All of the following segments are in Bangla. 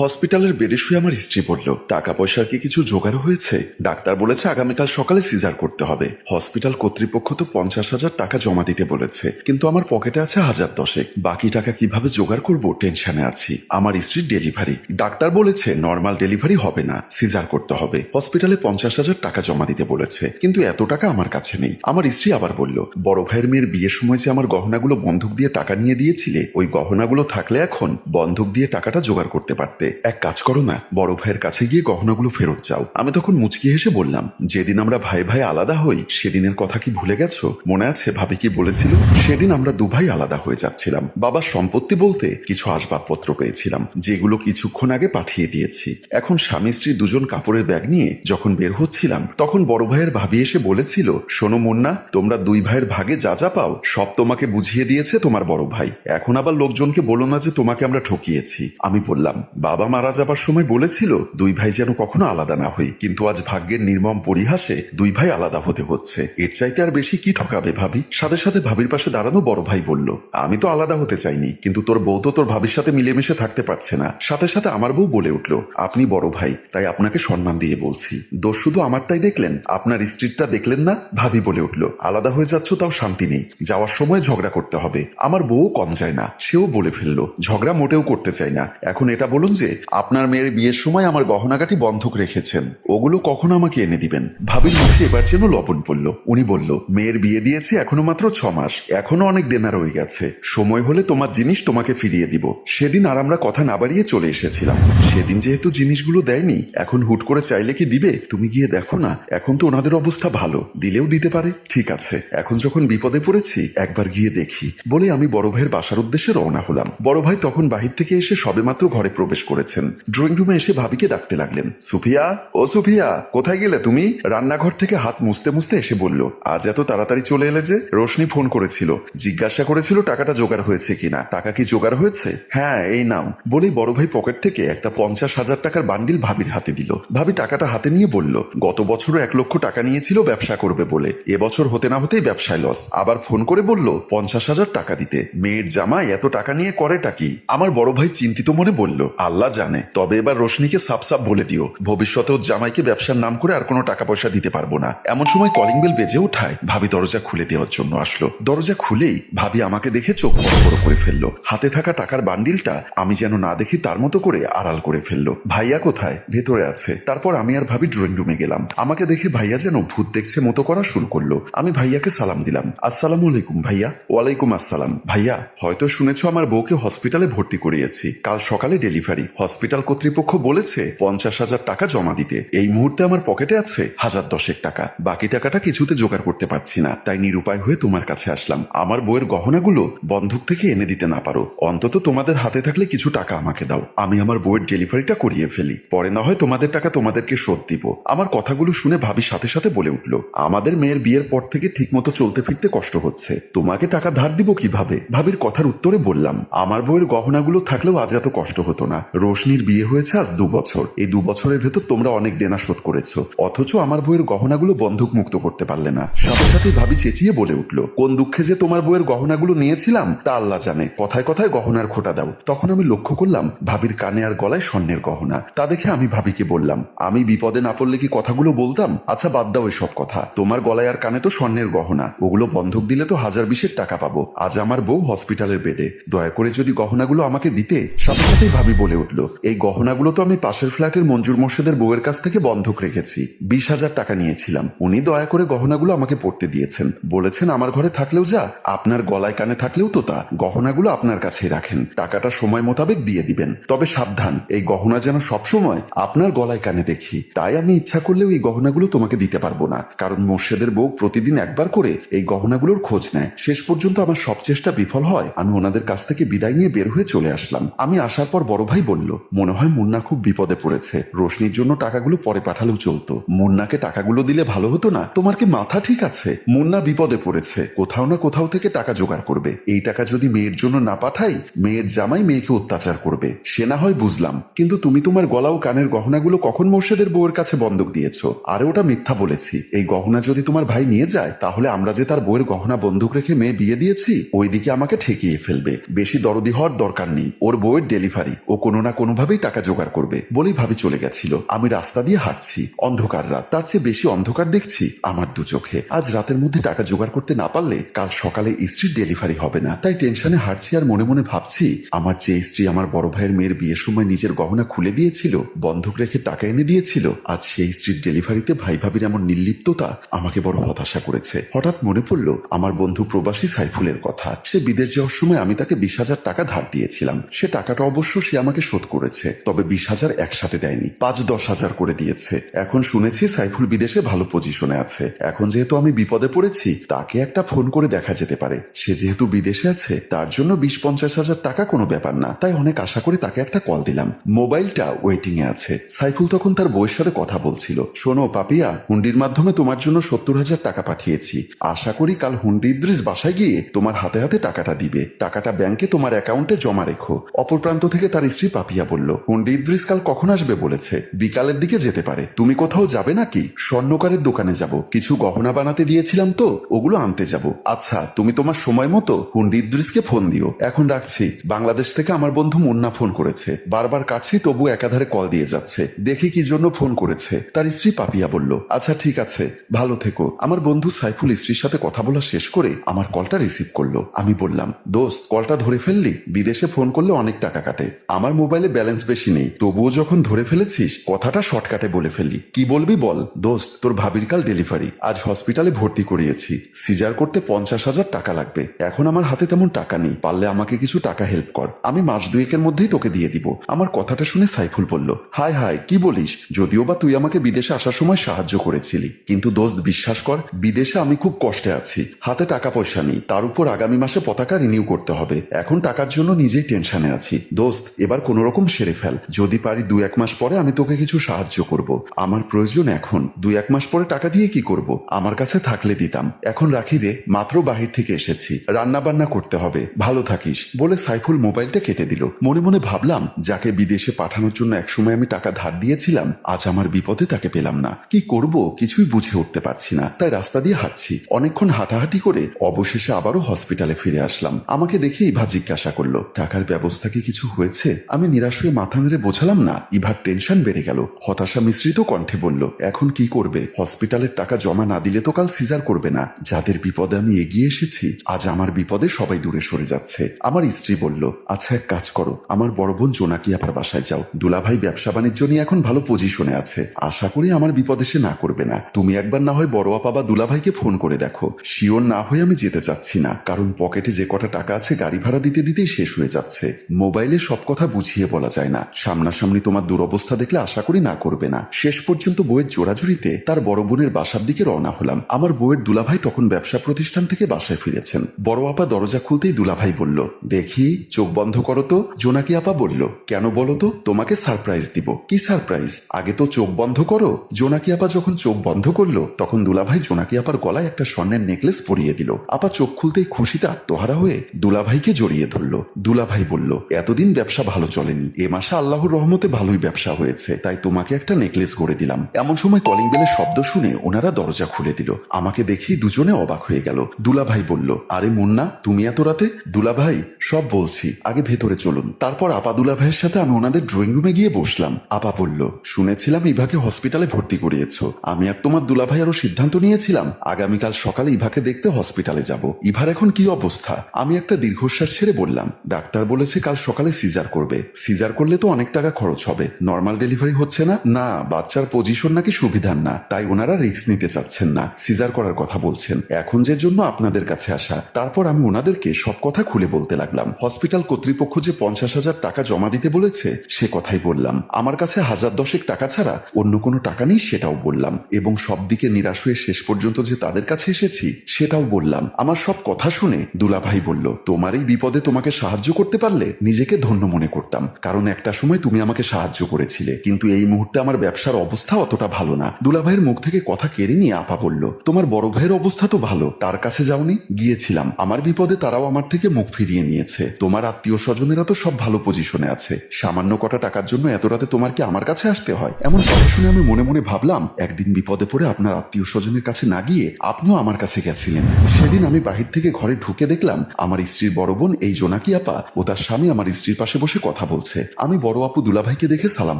হসপিটালের বেডে শুয়ে আমার স্ত্রী বলল টাকা পয়সার কি কিছু জোগাড় হয়েছে? ডাক্তার বলেছে আগামীকাল সকালে সিজার করতে হবে। হসপিটাল কর্তৃপক্ষ তো পঞ্চাশ হাজার টাকা জমা দিতে বলেছে। কিন্তু আমার পকেটে আছে হাজার দশেক। বাকি টাকা কীভাবে জোগাড় করব টেনশনে আছি। আমার স্ত্রীর ডেলিভারি। ডাক্তার বলেছে নর্মাল ডেলিভারি হবে না। সিজার করতে হবে। হসপিটালে পঞ্চাশ হাজার টাকা জমা দিতে বলেছে। কিন্তু এত টাকা আমার কাছে নেই। আমার স্ত্রী আবার বলল, বড় ভাইয়ের মেয়ের বিয়ের সময় যে আমার গহনাগুলো বন্ধক দিয়ে টাকা নিয়ে দিয়েছিলে, ওই গহনাগুলো থাকলে এখন বন্ধক দিয়ে টাকাটা জোগাড় করতে পারতে এক কাজ করো না, বড় ভাইয়ের কাছে গিয়ে গহনাগুলো ফেরত যাও আমি তখন মুচকি হেসে বললাম, যেদিন আমরা ভাই ভাই আলাদা হই, সেদিনের কথা কি ভুলে গেছো? মনে আছে, ভাবি কি বলেছিল? সেদিন আমরা দু ভাই আলাদা হয়ে যাচ্ছিলাম। বাবার সম্পত্তি বলতে কিছু আসবাবপত্র পেয়েছিলাম, যেগুলো কিছুক্ষণ আগে পাঠিয়ে দিয়েছি। এখন স্বামী স্ত্রী দুজন কাপড়ের ব্যাগ নিয়ে যখন বের হচ্ছিলাম, তখন বড় ভাইয়ের ভাবি এসে বলেছিল, শোনো মুন্না, তোমরা দুই ভাইয়ের ভাগে যা যা পাও, সব তোমাকে বুঝিয়ে দিয়েছে তোমার বড় ভাই। এখন আবার লোকজনকে বলো না যে তোমাকে আমরা ঠকিয়েছি। আমি বললাম বাবা মারা যাবার সময় বলেছিল, দুই ভাই যেন কখনো আলাদা না হই, কিন্তু আজ ভাগ্যের নির্মম পরিহাসে দুই ভাই আলাদা হতে হচ্ছে। এর চাইতে আর বেশি কি ঠকাবে ভাবি? সাথে সাথে ভাবির পাশে দাঁড়ানো বড় ভাই বলল, আমি তো আলাদা হতে চাইনি, কিন্তু তোর বউ তো তোর ভাবির সাথে মিলেমিশে থাকতে পারছে না। সাথে সাথে আমার বউ বলে উঠল, আপনি বড় ভাই, তাই আপনাকে সম্মান দিয়ে বলছি। দোষ শুধু আমারটাই দেখলেন, আপনার স্ত্রীরটা দেখলেন না? ভাবি বলে উঠল, আলাদা হয়ে যাচ্ছ তাও শান্তি নেই, যাওয়ার সময় ঝগড়া করতে হবে। আমার বউ কম যায় না। সেও বলে ফেলল, ঝগড়া মোটেও করতে চাই না। এখন এটা বলুন যে আপনার মেয়ের বিয়ের সময় আমার গহনাগাটি বন্ধক রেখেছেন। ওগুলো কখন আমাকে এনে দিবেন। ভাবির মুখে এবার যেন লবণ পড়ল। উনি বলল, মেয়ের বিয়ে দিয়েছি এখনও মাত্র ছ মাস। এখনও অনেক দেনা রয়ে গেছে। সময় হলে তোমার জিনিস তোমাকে ফিরিয়ে দিব। সেদিন আর আমরা কথা না বাড়িয়ে চলে এসেছিলাম। সেদিন যেহেতু জিনিসগুলো দেয়নি, এখন হুট করে চাইলে কি দিবে? তুমি গিয়ে দেখো না। এখন তো ওনাদের অবস্থা ভালো। দিলেও দিতে পারে। ঠিক আছে। এখন যখন বিপদে পড়েছি, একবার গিয়ে দেখি। বলে আমি বড় ভাইয়ের বাসার উদ্দেশ্যে রওনা হলাম। বড় ভাই তখন বাহির থেকে এসে সবেমাত্র ঘরে প্রবেশ করেছেন। ড্রয়িং রুমে এসে ভাবিকে ডাকতে লাগলেন। সুফিয়া, ও সুফিয়া, কোথায় গেলে তুমি? রান্নাঘর থেকে হাত মুছতে মুছতে এসে বলল, আজ এত তাড়াতাড়ি চলে এলে যে? রোশনি ফোন করেছিল। জিজ্ঞাসা করেছিল, টাকাটা জোগাড় হয়েছে কিনা? টাকা কি জোগাড় হয়েছে? হ্যাঁ এই নাও। বলে বড় ভাই পকেট থেকে একটা পঞ্চাশ হাজার টাকার বান্ডিল ভাবির হাতে দিল। ভাবি টাকাটা হাতে নিয়ে বলল, গত বছরও এক লক্ষ টাকা নিয়েছিল, ব্যবসা করবে বলে। এবছর হতে না হতেই ব্যবসায় লস আবার ফোন করে বলল, পঞ্চাশ হাজার টাকা দিতে। মেয়ের জামাই, এত টাকা নিয়ে করেটা কি? আমার বড় ভাই চিন্তিত মনে বলল, আল্লাহ জানে। তবে এবার রোশনিকে সাপ সাপ বলে দিও। ভবিষ্যতেও জামাইকে ব্যবসার নাম করে আর কোনো টাকা পয়সা দিতে পারব না। এমন সময় কলিং বেল বেজে ওঠায় ভাবি দরজা খুলে দেওয়ার জন্য আসলো। দরজা খুলেই ভাবি আমাকে দেখে চোখ বড় বড় করে ফেলল। হাতে থাকা টাকার বান্ডিলটা আমি যেন না দেখি তার মতো করে আড়াল করে ফেলল। ভাইয়া কোথায়? ভেতরে আছে। তারপর আমি আর ভাবি ড্রয়িং রুমে গেলাম। আমাকে দেখে ভাইয়া যেন ভূত দেখছে মতো করা শুরু করল। আমি ভাইয়াকে সালাম দিলাম। আসসালামু আলাইকুম ভাইয়া। ওয়ালাইকুম আসসালাম। ভাইয়া, হয়তো শুনেছ আমার বউকে হসপিটালে ভর্তি করিয়েছি। কাল সকালে ডেলিভারি হসপিটাল কর্তৃপক্ষ বলেছে পঞ্চাশ হাজার টাকা জমা দিতে। এই মুহূর্তে আমার পকেটে আছে হাজার দশেক টাকা। বাকি টাকাটা কিছুতে জোগাড় করতে পারছি না। তাই নিরুপায় হয়ে তোমার কাছে আসলাম। আমার বইয়ের গহনাগুলো বন্ধক থেকে এনে দিতে না পারো। অন্তত তোমাদের হাতে থাকলে কিছু টাকা আমাকে দাও। আমি আমার বইয়ের ডেলিভারিটা করিয়ে ফেলি। পরে না হয় তোমাদের টাকা তোমাদেরকে শোধ দিব। আমার কথাগুলো শুনে ভাবি সাথে সাথে বলে উঠল, আমাদের মেয়ের বিয়ের পর থেকে ঠিকমতো চলতে ফিরতে কষ্ট হচ্ছে। তোমাকে টাকা ধার দিব কীভাবে? ভাবির কথার উত্তরে বললাম, আমার বইয়ের গহনাগুলো থাকলেও আজ এত কষ্ট হতো না। রোশনির বিয়ে হয়েছে আজ দু বছর। এই দু বছরের ভেতর তোমরা অনেক দেনা শোধ করেছ। অথচ আমার বইয়ের গহনাগুলো বন্ধক মুক্ত করতে পারলে না। সাথে সাথে ভাবি চেঁচিয়ে বলে উঠল, কোন দুঃখে যে তোমার বইয়ের গহনাগুলো নিয়েছিলাম, তা আল্লাহ জানে। কথায় কথায় গহনার খোটা দাও। তখন আমি লক্ষ্য করলাম, ভাবির কানে আর গলায় স্বর্ণের গহনা। তা দেখে আমি ভাবিকে বললাম, আমি বিপদে না পড়লে কি কথাগুলো বলতাম? আচ্ছা বাদ দাও সব কথা। তোমার গলায় আর কানে তো স্বর্ণের গহনা। ওগুলো বন্ধক দিলে তো হাজার বিশের টাকা পাবো। আজ আমার বউ হসপিটালের বেডে। দয়া করে যদি গহনাগুলো আমাকে দিতে? সাথে সাথেই ভাবি বলে উঠল এই গহনাগুলো তো আমি পাশের ফ্ল্যাটের মঞ্জুর মোর্শেদের বউয়ের কাছ থেকে বন্ধক রেখেছি। বিশ হাজার টাকা নিয়েছিলাম। উনি দয়া করে গহনাগুলো আমাকে পড়তে দিয়েছেন। বলেছেন, আমার ঘরে থাকলেও যা, আপনার গলায় কানে থাকলেও তো তা। গহনাগুলো আপনার কাছেই রাখেন। টাকাটা সময় মোতাবেক দিয়ে দিবেন। তবে সাবধান, এই গহনা যেন সবসময় আপনার গলায় কানে দেখি। তাই আমি ইচ্ছা করলেও এই গহনাগুলো তোমাকে দিতে পারব না। কারণ মোর্শেদের বউ প্রতিদিন একবার করে এই গহনাগুলোর খোঁজ নেয়। শেষ পর্যন্ত আমার সব চেষ্টা বিফল হয়। আমি ওনাদের কাছ থেকে বিদায় নিয়ে বের হয়ে চলে আসলাম। আমি আসার পর বড় ভাই বলল মনে হয় মুন্না খুব বিপদে পড়েছে। রোশনির জন্য টাকাগুলো পরে পাঠালেও চলতো। মুন্নাকে টাকাগুলো দিলে ভালো হতো না? তোমার কি মাথা ঠিক আছে? মুন্না বিপদে পড়েছে। কোথাও না কোথাও থেকে টাকা জোগাড় করবে। এই টাকা যদি মেয়ের জন্য না পাঠাই, মেয়ের জামাই মেয়েকে অত্যাচার করবে। সে না হয় বুঝলাম। কিন্তু তুমি তোমার গলা ও কানের গহনাগুলো কখন মোর্শেদের বউয়ের কাছে বন্ধক দিয়েছ? আরে ওটা মিথ্যা বলেছি। এই গহনা যদি তোমার ভাই নিয়ে যায়, তাহলে আমরা যে তার বউয়ের গহনা বন্ধক রেখে মেয়ে বিয়ে দিয়েছি, ওইদিকে আমাকে ঠেকিয়ে ফেলবে। বেশি দরদি হওয়ার দরকার নেই। ওর বউয়ের ডেলিভারি। ও কোনো না কোনোভাবেই টাকা জোগাড় করবে বলেই ভাবে চলে গেছিল। আমি রাস্তা দিয়ে হাঁটছি, অন্ধকার রাত, তার চেয়ে বেশি অন্ধকার দেখছি আমার দু চোখে। আজ রাতের মধ্যে টাকা জোগাড় করতে না পারলে কাল সকালে স্ত্রীর ডেলিভারি হবে না। তাই টেনশনে হাঁটছি আর মনে মনে ভাবছি, আমার যে স্ত্রী আমার বড় ভাইয়ের মেয়ের বিয়ের সময় নিজের গহনা খুলে দিয়েছিল, বন্ধক রেখে টাকা এনে দিয়েছিল, আজ সেই স্ত্রীর ডেলিভারিতে ভাই ভাবির এমন নির্লিপ্ততা আমাকে বড় হতাশা করেছে। হঠাৎ মনে পড়ল, আমার বন্ধু প্রবাসী সাইফুলের কথা। সে বিদেশ যাওয়ার সময় আমি তাকে বিশ হাজার টাকা ধার দিয়েছিলাম। সে টাকাটা অবশ্য সে আমাকে শোধ করেছে, তবে বিশ হাজার একসাথে দেয়নি। পাঁচ দশ হাজার করে দিয়েছে। এখন শুনেছি সাইফুল বিদেশে ভালো পজিশনে আছে। এখন যেহেতু আমি বিপদে পড়েছি, তাকে একটা ফোন করে দেখা যেতে পারে। সে যেহেতু বিদেশে আছে, তার জন্য বিশ পঞ্চাশ হাজার টাকা কোনো ব্যাপার না। তাই অনেক আশা করে তাকে একটা কল দিলাম। মোবাইলটা ওয়েটিং এ আছে। সাইফুল তখন তার বউয়ের সাথে কথা বলছিল। শোনো পাপিয়া, হুন্ডির মাধ্যমে তোমার জন্য সত্তর হাজার টাকা পাঠিয়েছি। আশা করি কাল হুন্ডি ইদ্রিস বাসায় গিয়ে তোমার হাতে হাতে টাকাটা দিবে। টাকাটা ব্যাংকে তোমার অ্যাকাউন্টে জমা রেখো। অপর প্রান্ত থেকে তার স্ত্রী পাপিয়া বলল ইদ্রিস কাল কখন আসবে? বলেছে, বিকালের দিকে যেতে পারে। তুমি কোথাও যাবে নাকি? স্বর্ণকারের দোকানে যাব। কিছু গহনা বানাতে দিয়েছিলাম তো, ওগুলো আনতে যাব। আচ্ছা তুমি তোমার সময় মতো ইদ্রিসকে ফোন দিও। এখন রাখছি। বাংলাদেশ থেকে আমার বন্ধু মুন্না ফোন করেছে। বারবার কাটছি, তবু একাধারে কল দিয়ে যাচ্ছে। দেখি কি জন্য ফোন করেছে। তার স্ত্রী পাপিয়া বলল আচ্ছা ঠিক আছে। ভালো থেকো। আমার বন্ধু সাইফুল স্ত্রীর সাথে কথা বলা শেষ করে আমার কলটা রিসিভ করল। আমি বললাম, দোস্ত, কলটা ধরে ফেললি? বিদেশে ফোন করলে অনেক টাকা কাটে। আমার মোবাইলে ব্যালেন্স বেশি নেই। তবুও যখন ধরে ফেলেছিস, কথাটা শর্টকাটে বলে ফেলি কি বলবি বল? দোস্ত, তোর ভাবির কাল ডেলিভারি আজ হসপিটালে ভর্তি করিয়েছি। সিজার করতে পঞ্চাশ হাজার টাকা লাগবে। এখন আমার হাতে তেমন টাকা নেই। পারলে আমাকে কিছু টাকা হেল্প কর। আমি মাস দুয়েকের মধ্যেই তোকে দিয়ে দিব। আমার কথাটা শুনে সাইফুল বলল হাই হাই কি বলিস? যদিও বা তুই আমাকে বিদেশে আসার সময় সাহায্য করেছিলি। কিন্তু দোস্ত, বিশ্বাস কর, বিদেশে আমি খুব কষ্টে আছি। হাতে টাকা পয়সা নেই। তার উপর আগামী মাসে পতাকা রিনিউ করতে হবে। এখন টাকার জন্য নিজেই টেনশনে আছি। দোস্ত, এবার কোন রকম সেরে ফেল। যদি পারি দু এক মাস পরে আমি তোকে কিছু সাহায্য করব। আমার প্রয়োজন এখন। দুই এক মাস পরে টাকা দিয়ে কি করব? আমার কাছে থাকলে দিতাম। এখন রাখি রে, মাত্র বাহির থেকে এসেছি। রান্না বান্না করতে হবে। ভালো থাকিস, বলে সাইফুল মোবাইলটা কেটে দিল। মনে মনে ভাবলাম, যাকে বিদেশে পাঠানোর জন্য একসময় আমি টাকা ধার দিয়েছিলাম, আজ আমার বিপদে তাকে পেলাম না। কি করব? কিছুই বুঝে উঠতে পারছি না। তাই রাস্তা দিয়ে হাঁটছি। অনেকক্ষণ হাঁটাহাঁটি করে অবশেষে আবারও হসপিটালে ফিরে আসলাম। আমাকে দেখে ইভা জিজ্ঞাসা করল, টাকার ব্যবস্থা কি কিছু হয়েছে? আমি নিরাশ হয়ে মাথা নেড়ে বোঝালাম না, ইভার টেনশন বেড়ে গেল। হতাশা মিশ্রিত কণ্ঠে বলল, এখন কি করবে? হসপিটালের টাকা জমা না দিলে তো কাল সিজার করবে না। যাদের বিপদে আমি এগিয়ে এসেছি, আজ আমার বিপদে সবাই দূরে সরে যাচ্ছে। আমার স্ত্রী বলল আচ্ছা এক কাজ করো। আমার বড় বোন জোনাকি আপার বাসায় যাও। দুলাভাই ব্যবসা বাণিজ্য নিয়ে এখন ভালো পজিশনে আছে। আশা করি আমার বিপদে সে না করবে না। তুমি একবার না হয় বড় আপা বা দুলাভাইকে ফোন করে দেখো। শিওর না হয়ে আমি যেতে চাচ্ছি না, কারণ পকেটে যে কটা টাকা আছে গাড়ি ভাড়া দিতে দিতেই শেষ হয়ে যাচ্ছে। মোবাইলে সব কথা বুঝিয়ে বলা যায় না। সামনাসামনি তোমার দুরবস্থা দেখলে আশা করি না করবে না। শেষ পর্যন্ত বইয়ের জোড়াজুড়িতে তার বড় বোনের বাসার দিকে রওনা হলাম। আমার বউয়ের দুলাভাই তখন ব্যবসা প্রতিষ্ঠান থেকে বাসায় ফিরেছেন। বড় আপা দরজা খুলতেই দুলাভাই বলল, দেখি, চোখ বন্ধ করো তো। জোনাকি আপা বলল, কেন বলো তো? তোমাকে সারপ্রাইজ দিব। কি সারপ্রাইজ? আগে তো চোখ বন্ধ করো। জোনাকি আপা যখন চোখ বন্ধ করল, তখন দুলাভাই জোনাকি আপার গলায় একটা স্বর্ণের নেকলেস পরিয়ে দিল। আপা চোখ খুলতেই খুশিতে আত্মহারা হয়ে দুলাভাইকে জড়িয়ে ধরল। দুলাভাই বলল, এতদিন ব্যবসা ভালো চলেনি। এ মাসে আল্লাহর রহমতে ভালোই ব্যবসা হয়েছে, তাই তোমাকে একটা নেকলেস করে দিলাম। এমন সময় কলিং বেলের শব্দ শুনে ওনারা দরজা খুলে দিল। আমাকে দেখেই দুজনে অবাক হয়ে গেল। দুলাভাই বলল, আরে মুন্না, তুমি এত রাতে? দুলাভাই, সব বলছি, আগে ভেতরে চলুন। তারপর আপা দুলাভাইয়ের সাথে আমি ওনাদের ড্রয়িং রুমে গিয়ে বসলাম। আপা বলল, শুনেছিলাম ইভাকে হসপিটালে ভর্তি করিয়েছ। আমি আর তোমার দুলাভাই আরও সিদ্ধান্ত নিয়েছিলাম, আগামীকাল সকালে ইভাকে দেখতে হসপিটালে যাব। ইভার এখন কি অবস্থা? আমি একটা দীর্ঘশ্বাস ছেড়ে বললাম, ডাক্তার বলেছে কাল সকালে সিজার করবে। সিজার করলে তো অনেক টাকা খরচ হবে। নর্মাল ডেলিভারি হচ্ছে না। না, বাচ্চার পজিশন নাকি সুবিধার না। তাই ওনারা রিস্ক নিতে চাচ্ছেন না। সিজার করার কথা বলছেন। এখন যে জন্য আপনাদের কাছে আসা। তারপর আমি ওনাদেরকে সব কথা খুলে বলতে লাগলাম। হসপিটাল কর্তৃপক্ষ যে পঞ্চাশ হাজার টাকা জমা দিতে বলেছে, সে কথাই বললাম। আমার কাছে হাজার দশেক টাকা ছাড়া অন্য কোনো টাকা নেই সেটাও বললাম। এবং সব দিকে নিরাশ হয়ে শেষ পর্যন্ত যে তাদের কাছে এসেছি, সেটাও বললাম। আমার সব কথা শুনে দুলাভাই বলল, তোমার এই বিপদে তোমাকে সাহায্য করতে পারলে নিজেকে ধন্য মনে করতাম। কারণ একটা সময় তুমি আমাকে সাহায্য করেছিলে। কিন্তু এই মুহূর্তে আমার ব্যবসার অবস্থা অতটা ভালো না। দুলাভাইয়ের মুখ থেকে কথা কেড়ে নিয়ে আপা বলল, তোমার বড় ভাইয়ের অবস্থা তো ভালো। তার কাছে যাওনি, গিয়েছিলাম। আমার বিপদে তারাও আমার থেকে মুখ ফিরিয়ে নিয়েছে। তোমার আত্মীয় স্বজনেরা তো সব ভালো পজিশনে আছে। সামান্য কটা টাকার জন্য এত রাতে তোমার কি আমার কাছে আসতে হয়? এমন কথা শুনে আমি মনে মনে ভাবলাম, একদিন বিপদে পড়ে আপনার আত্মীয় স্বজনের কাছে না গিয়ে আপনিও আমার কাছে গেছিলেন। সেদিন আমি বাহির থেকে ঘরে ঢুকে দেখলাম, আমার স্ত্রীর বড় বোন এই জোনাকি আপা ও তার স্বামী আমার স্ত্রীর পাশে বসে কথা বলছে, আমি বড় আপু দুলাভাইকে দেখে সালাম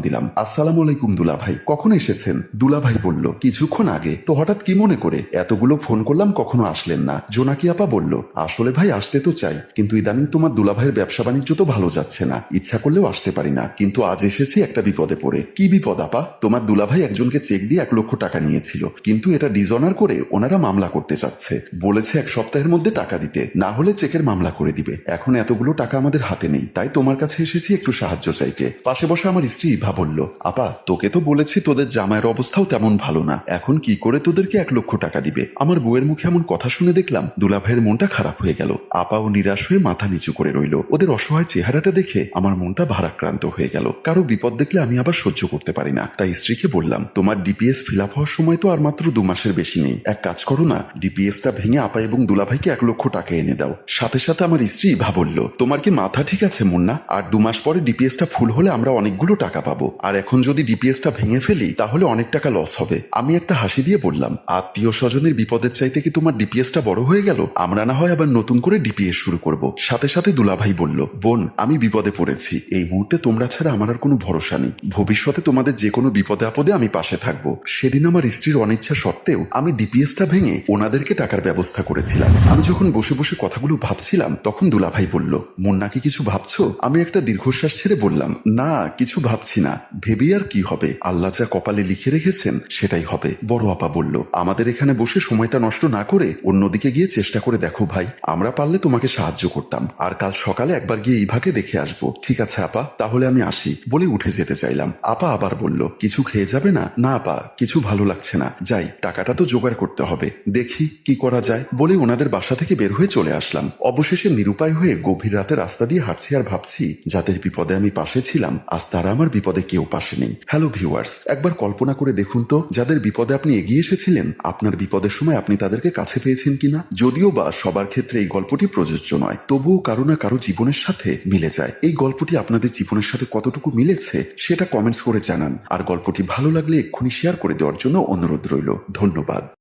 দিলাম। আসসালাম আলাইকুম দুলাভাই, কখন এসেছেন? দুলাভাই বলল, কিছুক্ষণ আগে। তো হঠাৎ কি মনে করে? এতগুলো ফোন করলাম, কখনো আসলেন না। জোনাকি আপা বলল, আসলে ভাই, আসতে তো চাই। কিন্তু ইদানিং তোমার দুলাভাইয়ের ব্যবসা বাণিজ্য তো ভালো যাচ্ছে না। ইচ্ছা করলেও আসতে পারি না। কিন্তু আজ এসেছি একটা বিপদে পড়ে। কি বিপদ আপা? তোমার দুলাভাই একজনকে চেক দিয়ে এক লক্ষ টাকা নিয়েছিল। কিন্তু এটা ডিজনার করে ওনারা মামলা করতে চাচ্ছে। বলেছে এক সপ্তাহের মধ্যে টাকা দিতে। না হলে চেকের মামলা করে দিবে। এখন এতগুলো টাকা আমাদের হাতে নেই। তাই তোমার কাছে এসেছি একটু সাহায্য চাইতে। পাশে বসে আমার স্ত্রী ইভা বলল, আপা, তোকে তো বলেছি তোদের জামাইয়ের অবস্থাও তেমন ভালো না। এখন কি করে তোদেরকে এক লক্ষ টাকা দিবে? আমার বউয়ের মুখে এমন কথা শুনে দেখলাম, দুলাভাইয়ের মনটা খারাপ হয়ে গেল। আপাও নিরাশ হয়ে মাথা নিচু করে রইল। ওদের অসহায় চেহারাটা দেখে আমার মনটা ভারাক্রান্ত হয়ে গেল। কারও বিপদ দেখলে আমি আবার সহ্য করতে পারি না। তাই স্ত্রীকে বললাম, তোমার ডিপিএস ফিল আপ হওয়ার সময় তো আর মাত্র দু মাসের বেশি নেই। এক কাজ করো না, ডিপিএসটা ভেঙে আপা এবং দুলাভাইকে এক লক্ষ টাকা এনে দাও। সাথে সাথে আমার স্ত্রী ইভা বলল, তোমার কি মাথা ঠিক আছে, মুন্না? আর দু মাস পরে ডিপিএসটা ফুল হলে আমরা অনেকগুলো টাকা পাবো। আর এখন যদি ডিপিএসটা ভেঙে ফেলি, তাহলে অনেক টাকা লস হবে। আমি একটা হাসি দিয়ে বললাম আত্মীয় স্বজনের বিপদের চাইতে কি তোমার ডিপিএসটা বড় হয়ে গেল? আমরা না হয় আবার নতুন করে ডিপিএস শুরু করব। সাথে সাথে দুলাভাই বলল, বোন, আমি বিপদে পড়েছি। এই মুহূর্তে তোমরা ছাড়া আমার আর কোনো ভরসা নেই। ভবিষ্যতে তোমাদের যে কোনো বিপদে আপদে আমি পাশে থাকব। সেদিন আমার স্ত্রীর অনিচ্ছা সত্ত্বেও আমি ডিপিএসটা ভেঙে ওনাদেরকে টাকার ব্যবস্থা করেছিলাম। আমি যখন বসে বসে কথাগুলো ভাবছিলাম, তখন দুলাভাই বলল মুন্না কি কিছু ভাবছ? আমি একটা দীর্ঘশ্বাস ছেড়ে বললাম, না, কিছু ভাবছি না। ভেবে আর কি হবে? আল্লাহ যা কপালে লিখে রেখেছেন, সেটাই হবে। বড় আপা বলল, আমাদের এখানে বসে সময়টা নষ্ট না করে অন্যদিকে গিয়ে চেষ্টা করে দেখো ভাই, আমরা পারলে তোমাকে সাহায্য করতাম। আর কাল সকালে একবার গিয়ে ইভাকে দেখে আসব। ঠিক আছে আপা, তাহলে আমি আসি। বলে উঠে যেতে চাইলাম। আপা আবার বলল, কিছু খেয়ে যাবে না? না আপা, কিছু ভালো লাগছে না। যাই, টাকাটা তো জোগাড় করতে হবে। দেখি কি করা যায়? বলে ওনাদের বাসা থেকে বের হয়ে চলে আসলাম। অবশেষে নিরুপায় হয়ে গভীর রাতে রাস্তা দিয়ে হাঁটছি আর ভাবছি যাদের বিপদে আমি পাশে ছিলাম, আজ তারা আমার বিপদে কেউ পাশে নেই। হ্যালো ভিউয়ার্স একবার কল্পনা করে দেখুন তো, যাদের বিপদে আপনি এগিয়ে এসেছিলেন, আপনার বিপদের সময় আপনি তাদেরকে কাছে পেয়েছেন কিনা? যদিও বা সবার ক্ষেত্রে এই গল্পটি প্রযোজ্য নয়, তবুও কারও না কারও জীবনের সাথে মিলে যায়। এই গল্পটি আপনাদের জীবনের সাথে কতটুকু মিলেছে, সেটা কমেন্টস করে জানান। আর গল্পটি ভালো লাগলে এক্ষুনি শেয়ার করে দেওয়ার জন্য অনুরোধ রইল। ধন্যবাদ।